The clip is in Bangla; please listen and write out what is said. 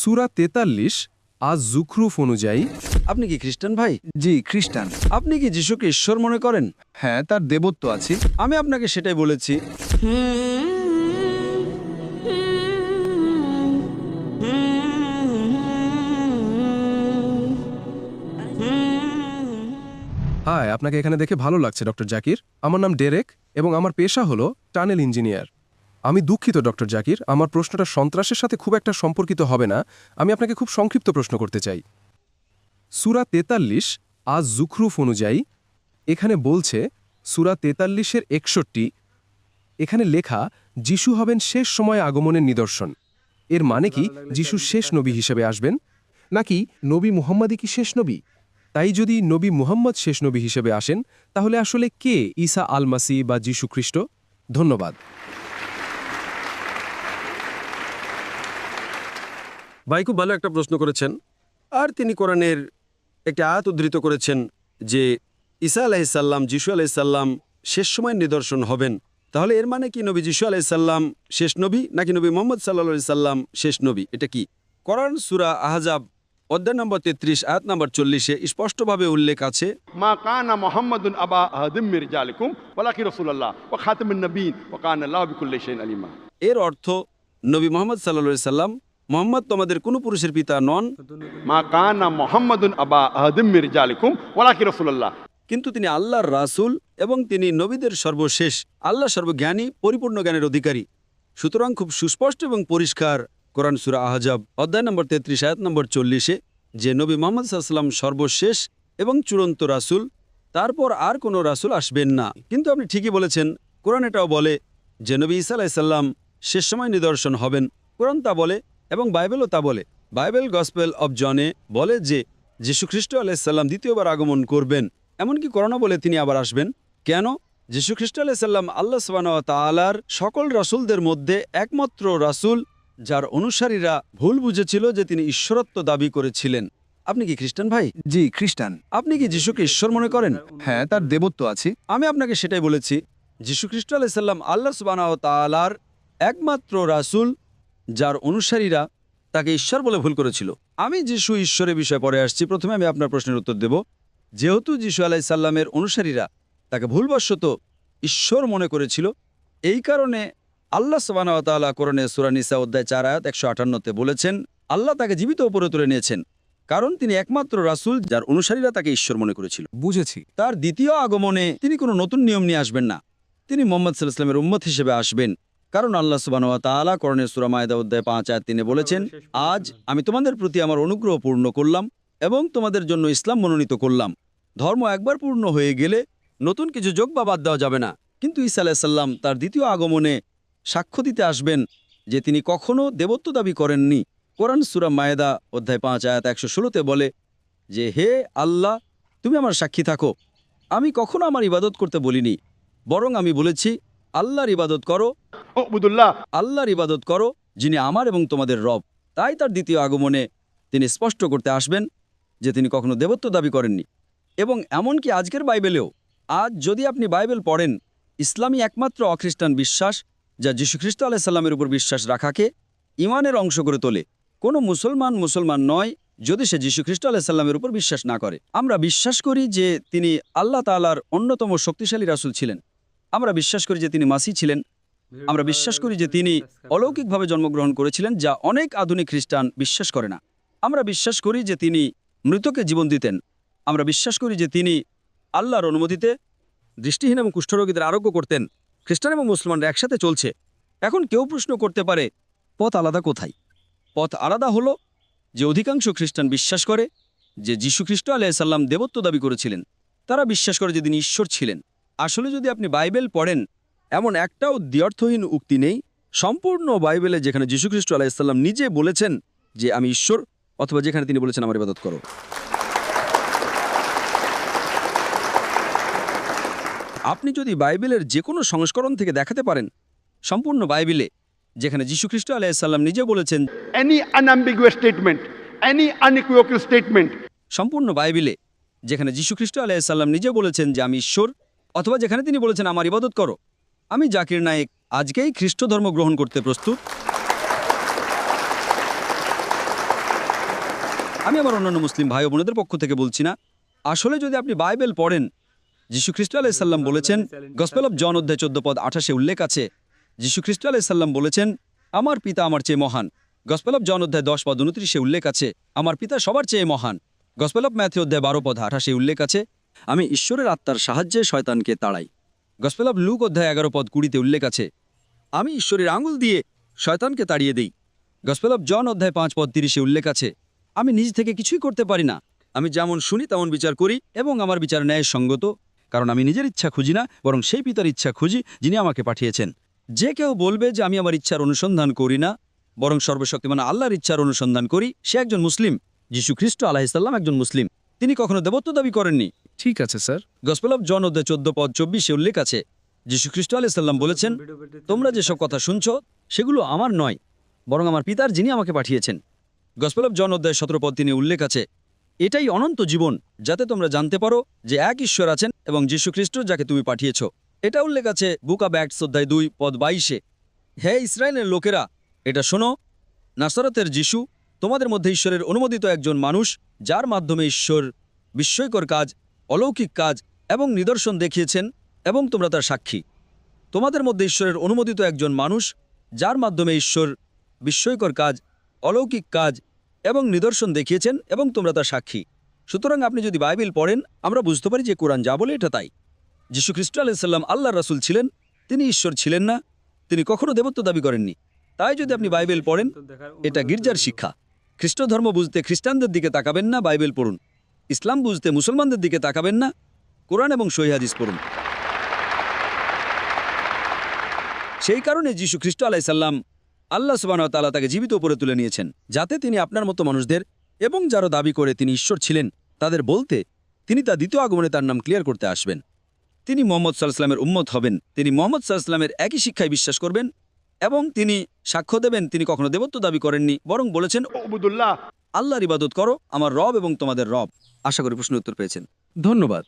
সুরা তেতাল্লিশ আজ জুখরুফ অনুযায়ী। আপনি কি খ্রিস্টান ভাই? জি খ্রিস্টান। আপনি কি যিশুকে ঈশ্বর মনে করেন? হ্যাঁ তার দেবত্ব আছে। আমি আপনাকে সেটাই বলেছি। হাই আপনাকে এখানে দেখে ভালো লাগছে ডক্টর জাকির। আমার নাম ডেরেক এবং আমার পেশা হলো টানেল ইঞ্জিনিয়ার। আমি দুঃখিত, ডক্টর জাকির। আমার প্রশ্নটা সন্ত্রাসের সাথে খুব একটা সম্পর্কিত হবে না। আমি আপনাকে খুব সংক্ষিপ্ত প্রশ্ন করতে চাই। সুরা তেতাল্লিশ আজ জুখরুফ অনুযায়ী এখানে বলছে, সুরা তেতাল্লিশের একষট্টি, এখানে লেখা, যিশু হবেন শেষ সময়ে আগমনের নিদর্শন। এর মানে কি, যিশু শেষ নবী হিসেবে আসবেন? নাকি নবী মুহাম্মাদই কি শেষ নবী? তাই যদি নবী মুহাম্মদ শেষ নবী হিসেবে আসেন, তাহলে আসলে কে ঈসা আল মাসি বা যীশু খ্রিস্ট? ধন্যবাদ। ভাই খুব ভালো একটা প্রশ্ন করেছেন। আর তিনি কোরআনের একটি আয়াত উদ্ধৃত করেছেন যে ঈসা আলাইসাল্লাম যিশু আলাইসাল্লাম শেষ সময় নিদর্শন হবেন। তাহলে এর মানে কি নবী যিশু আলাইসাল্লাম শেষ নবী নাকি নবী মোহাম্মদ সাল্লা সাল্লাম শেষ নবী? এটা কি? করান সুরা আহজাব অধ্যায় নম্বর তেত্রিশ আয়াত নম্বর চল্লিশে স্পষ্টভাবে উল্লেখ আছে মা কানা মোহাম্মদ আবা আহদিমির জালিকুম ওলাকি রসুল্লাহ ও খাতমিন নবীন ও কান আল্লাহ বিকুল্লিশন আলিমা। এর অর্থ নবী মোহাম্মদ সাল্লা সাল্লাম মোহাম্মদ তোমাদের কোনো পুরুষের পিতা নন। মা কানা মোহাম্মদুন আবা আহদিম মির্জালিকুম ওলাকি রসুল্লাহ কিন্তু তিনি আল্লাহর রাসুল এবং তিনি নবীদের সর্বশেষ আল্লাহ সর্বজ্ঞানী পরিপূর্ণ জ্ঞানের অধিকারী। সুতরাং খুব সুস্পষ্ট এবং পরিষ্কার কোরআন সুরা আহজাব অধ্যায় নম্বর তেত্রিশ আয়াত নম্বর চল্লিশে যে নবী মোহাম্মদ সাল্লাম সর্বশেষ এবং চূড়ান্ত রাসুল তারপর আর কোনো রাসুল আসবেন না। কিন্তু আপনি ঠিকই বলেছেন কোরআন এটাও বলে যে নবী ইসা আলাহিসাল্লাম শেষ সময় নিদর্শন হবেন। কোরআন তা বলে এবং বাইবেলও তা বলে। বাইবেল গসপেল অব জনে বলে যে যীশু খ্রিস্ট আলাইসাল্লাম দ্বিতীয়বার আগমন করবেন। এমনকি করোনা বলে তিনি আবার আসবেন। কেন? যীশু খ্রিস্ট আলাইসাল্লাম আল্লাহ সবানা তালার সকল রাসূলদের মধ্যে একমাত্র রাসূল যার অনুসারীরা ভুল বুঝেছিল যে তিনি ঈশ্বরত্ব দাবি করেছিলেন। আপনি কি খ্রিস্টান ভাই? জি খ্রিস্টান। আপনি কি যিশুকে ঈশ্বর মনে করেন? হ্যাঁ তার দেবত্ব আছে। আমি আপনাকে সেটাই বলেছি। যীশু খ্রিস্ট আলাইসাল্লাম আল্লাহ সুবানা তালার একমাত্র রাসূল যার অনুসারীরা তাকে ঈশ্বর বলে ভুল করেছিল। আমি যিশু ঈশ্বরের বিষয়ে পরে আসছি। প্রথমে আমি আপনার প্রশ্নের উত্তর দেব। যেহেতু যিশু আলাইসাল্লামের অনুসারীরা তাকে ভুলবশত ঈশ্বর মনে করেছিল এই কারণে আল্লাহ সবানাওয়াতালা কোরআনে সুরানিসা অধ্যায় চার আয়াত একশো আটান্নতে বলেছেন আল্লাহ তাকে জীবিত উপরে তুলে নিয়েছেন কারণ তিনি একমাত্র রাসূল যার অনুসারীরা তাকে ঈশ্বর মনে করেছিল। বুঝেছি। তার দ্বিতীয় আগমনে তিনি কোনো নতুন নিয়ম নিয়ে আসবেন না। তিনি মোহাম্মদ সাল্লামের উম্মত হিসেবে আসবেন। কারণ আল্লাহ সুবানোয়া তালা করণের সুরামায়দা অধ্যায় পাঁচ আয়াত তিনি বলেছেন আজ আমি তোমাদের প্রতি আমার অনুগ্রহ পূর্ণ করলাম এবং তোমাদের জন্য ইসলাম মনোনীত করলাম। ধর্ম একবার পূর্ণ হয়ে গেলে নতুন কিছু যোগ বা বাদ দেওয়া যাবে না। কিন্তু ঈসা আলাহিসাল্লাম তার দ্বিতীয় আগমনে সাক্ষ্য দিতে আসবেন যে তিনি কখনও দেবত্ব দাবি করেননি। কোরআন সুরা মায়েদা অধ্যায় পাঁচ আয়াত একশো ষোলোতে বলে যে হে আল্লাহ তুমি আমার সাক্ষী থাকো। আমি কখনো আমার ইবাদত করতে বলিনি। বরং আমি বলেছি আল্লাহর ইবাদত করো। আল্লাহর ইবাদত করো যিনি আমার এবং তোমাদের রব। তাই তার দ্বিতীয় আগমনে তিনি স্পষ্ট করতে আসবেন যে তিনি কখনো দেবত্ব দাবি করেননি। এবং এমনকি আজকের বাইবেলেও আজ যদি আপনি বাইবেল পড়েন ইসলামী একমাত্র অখ্রিস্টান বিশ্বাস যা যীশুখ্রিস্ট আলাইসাল্লামের উপর বিশ্বাস রাখাকে ইমানের অংশ করে তোলে। কোনো মুসলমান মুসলমান নয় যদি সে যীশুখ্রিস্ট আলাইসাল্লামের উপর বিশ্বাস না করে। আমরা বিশ্বাস করি যে তিনি আল্লাহ তালার অন্যতম শক্তিশালী রাসুল ছিলেন। আমরা বিশ্বাস করি যে তিনি মাসি ছিলেন। আমরা বিশ্বাস করি যে তিনি অলৌকিকভাবে জন্মগ্রহণ করেছিলেন, যা অনেক আধুনিক খ্রিস্টান বিশ্বাস করে না। আমরা বিশ্বাস করি যে তিনি মৃতকে জীবন দিতেন। আমরা বিশ্বাস করি যে তিনি আল্লাহর অনুমতিতে দৃষ্টিহীন এবং কুষ্ঠরোগীদের আরোগ্য করতেন। খ্রিস্টান এবং মুসলমানরা একসাথে চলছে। এখন কেউ প্রশ্ন করতে পারে, পথ আলাদা কোথায়? পথ আলাদা হলো যে অধিকাংশ খ্রিস্টান বিশ্বাস করে যে যীশু খ্রিস্ট আলাইসাল্লাম দেবত্ব দাবি করেছিলেন। তারা বিশ্বাস করে যে তিনি ঈশ্বর ছিলেন। আসলে যদি আপনি বাইবেল পড়েন এমন একটাও দ্ব্যর্থহীন উক্তি নেই। সম্পূর্ণ বাইবেলে যেখানে যীশুখ্রিস্ট আলাইসাল্লাম নিজে বলেছেন যে আমি ঈশ্বর অথবা যেখানে তিনি বলেছেন আমার ইবাদত করো। আপনি যদি বাইবেলের যে কোনো সংস্করণ থেকে দেখাতে পারেন সম্পূর্ণ বাইবেলে যেখানে যীশুখ্রিস্ট আলাইসাল্লাম নিজে বলেছেন unequivocal statement সম্পূর্ণ বাইবেলে যেখানে যীশুখ্রিস্ট আলাইসাল্লাম নিজে বলেছেন যে আমি ঈশ্বর অথবা যেখানে তিনি বলেছেন, আমার ইবাদত করো। আমি জাকির নায়েক, আজকেই খ্রিস্ট ধর্ম গ্রহণ করতে প্রস্তুত। আমি আমার অন্যান্য মুসলিম ভাই বোনদের পক্ষ থেকে বলছি না। আসলে যদি আপনি বাইবেল পড়েন যীশু খ্রিস্ট আলাইসাল্লাম বলেছেন, গসপেল অফ জন অধ্যায় চোদ্দ পদ আঠাশে উল্লেখ আছে যীশু খ্রিস্ট আলাইসাল্লাম বলেছেন, আমার পিতা আমার চেয়ে মহান। গসপেল অফ জন অধ্যায় দশ পদ উনত্রিশে উল্লেখ আছে, আমার পিতা সবার চেয়ে মহান। গসপেল অফ ম্যাথে অধ্যায় বারো পদ আঠাশে উল্লেখ আছে আমি ঈশ্বরের আত্মার সাহায্যে শয়তানকে তাড়াই। গসপেল অফ লুক অধ্যায় এগারো পদ কুড়িতে উল্লেখ আছে আমি ঈশ্বরের আঙুল দিয়ে শয়তানকে তাড়িয়ে দেই। গসপেল অফ জন অধ্যায় পাঁচ পদ তিরিশে উল্লেখ আছে আমি নিজ থেকে কিছুই করতে পারি না। আমি যেমন শুনি তেমন বিচার করি এবং আমার বিচার ন্যায় সঙ্গত কারণ আমি নিজের ইচ্ছা খুঁজি না বরং সেই পিতার ইচ্ছা খুঁজি যিনি আমাকে পাঠিয়েছেন। যে কেউ বলবে যে আমি আমার ইচ্ছার অনুসন্ধান করি না বরং সর্বশক্তিমান আল্লাহর ইচ্ছার অনুসন্ধান করি সে একজন মুসলিম যীশু খ্রিস্ট আলাহিসাল্লাম একজন মুসলিম। তিনি কখনো দেবত্ব দাবি করেননি। ঠিক আছে, স্যার। গসপেল অফ জন অধ্যায় চোদ্দ, পদ চব্বিশে উল্লেখ আছে, যীশু খ্রিস্ট আলাইসাল্লাম বলেছেন, তোমরা যেসব কথা শুনছ, সেগুলো আমার নয়, বরং আমার পিতার যিনি আমাকে পাঠিয়েছেন। গসপেল অফ জন অধ্যায় সতেরো, পদ তিনি উল্লেখ আছে, এটাই অনন্ত জীবন, যাতে তোমরা জানতে পারো যে এক ঈশ্বর আছেন এবং যীশু খ্রিস্ট যাকে তুমি পাঠিয়েছ। এটা উল্লেখ আছে বুক অব অ্যাক্টস অধ্যায় দুই, পদ বাইশে, হে ইসরায়েলের লোকেরা, এটা শোনো, নাসরতের যিশু তোমাদের মধ্যে ঈশ্বরের অনুমোদিত একজন মানুষ, যার মাধ্যমে ঈশ্বর বিস্ময়কর কাজ অলৌকিক কাজ এবং নিদর্শন দেখিয়েছেন এবং তোমরা তার সাক্ষী। তোমাদের মধ্যে ঈশ্বরের অনুমোদিত একজন মানুষ, যার মাধ্যমে ঈশ্বর বিস্ময়কর কাজ, অলৌকিক কাজ এবং নিদর্শন দেখিয়েছেন এবং তোমরা তার সাক্ষী। সুতরাং আপনি যদি বাইবেল পড়েন, আমরা বুঝতে পারি যে কোরআন যা বলে এটা তাই। যীশু খ্রিস্ট আলাইসাল্লাম আল্লাহ রাসুল ছিলেন, তিনি ঈশ্বর ছিলেন না, তিনি কখনো দেবত্ব দাবি করেননি। তাই যদি আপনি বাইবেল পড়েন, এটা গির্জার শিক্ষা। খ্রিস্ট ধর্ম বুঝতে খ্রিস্টানদের দিকে তাকাবেন না, বাইবেল পড়ুন। ইসলাম বুঝতে মুসলমানদের দিকে তাকাবেন না। কোরআন এবং সহিহাদিস পড়ুন। সেই কারণে যীশু খ্রিস্ট আলাইসাল্লাম আল্লাহ সুবাহ তালা তাকে জীবিত উপরে তুলে নিয়েছেন, যাতে তিনি আপনার মতো মানুষদের এবং যারা দাবি করে তিনি ঈশ্বর ছিলেন, তাদের বলতে তিনি তা দ্বিতীয় আগমনে তার নাম ক্লিয়ার করতে আসবেন। তিনি মোহাম্মদ সাল্লাহামের উম্মত হবেন, তিনি মোহাম্মদ সাল্লাহামের একই শিক্ষায় বিশ্বাস করবেন এবং তিনি সাক্ষ্য দেবেন, তিনি কখনো দেবত্ব দাবি করেননি, বরং বলেছেন আল্লাহর ইবাদত করো, আমার রব এবং তোমাদের রব। আশা করি প্রশ্নের উত্তর পেয়েছেন। ধন্যবাদ।